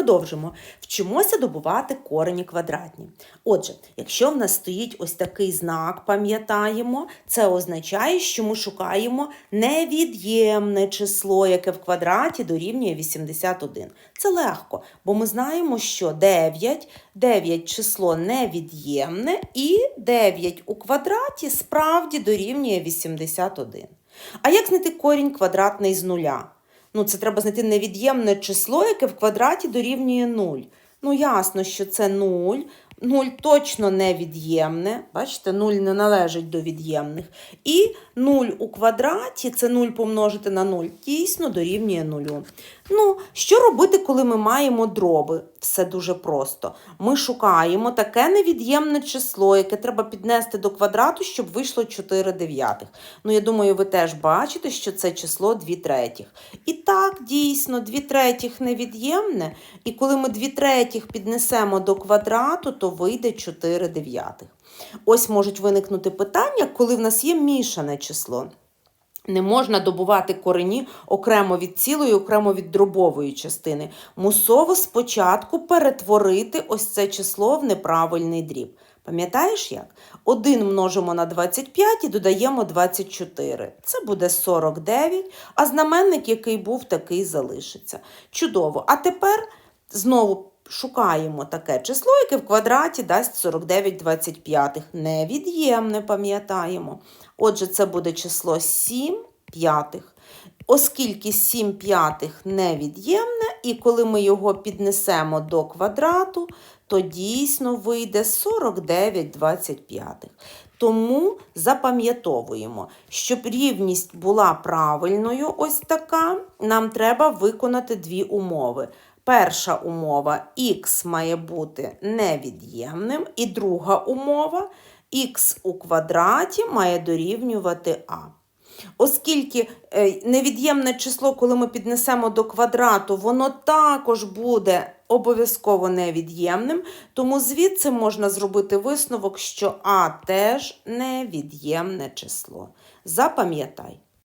Продовжимо. Вчимося добувати корені квадратні. Отже, якщо в нас стоїть ось такий знак, пам'ятаємо, це означає, що ми шукаємо невід'ємне число, яке в квадраті дорівнює 81. Це легко, бо ми знаємо, що 9, 9 число невід'ємне, і 9 у квадраті справді дорівнює 81. А як знайти корінь квадратний з нуля? Ну, це треба знайти невід'ємне число, яке в квадраті дорівнює 0. Ну, ясно, що це 0. 0 точно невід'ємне. Бачите, 0 не належить до від'ємних. І 0 у квадраті, це 0 помножити на 0, дійсно дорівнює 0. Ну, що робити, коли ми маємо дроби? Все дуже просто. Ми шукаємо таке невід'ємне число, яке треба піднести до квадрату, щоб вийшло 4 дев'ятих. Ну, я думаю, ви теж бачите, що це число 2 третіх. І так, дійсно, 2 третіх невід'ємне. І коли ми 2 третіх піднесемо до квадрату, то вийде 4 дев'ятих. Ось можуть виникнути питання, коли в нас є мішане число. Не можна добувати корені окремо від цілої, окремо від дробової частини. Мусово спочатку перетворити ось це число в неправильний дріб. Пам'ятаєш як? 1 множимо на 25 і додаємо 24. Це буде 49, а знаменник, який був, такий залишиться. Чудово. А тепер знову шукаємо таке число, яке в квадраті дасть 49 25. Невід'ємне, пам'ятаємо. Отже, це буде число 7 п'ятих. Оскільки 7 п'ятих невід'ємне, і коли ми його піднесемо до квадрату, то дійсно вийде 49 25. Тому запам'ятовуємо, щоб рівність була правильною, ось така, нам треба виконати дві умови. Перша умова х має бути невід'ємним, і друга умова х у квадраті має дорівнювати а. Оскільки е, невід'ємне число, коли ми піднесемо до квадрату, воно також буде обов'язково невід'ємним, тому звідси можна зробити висновок, що а теж невід'ємне число. Запам'ятай.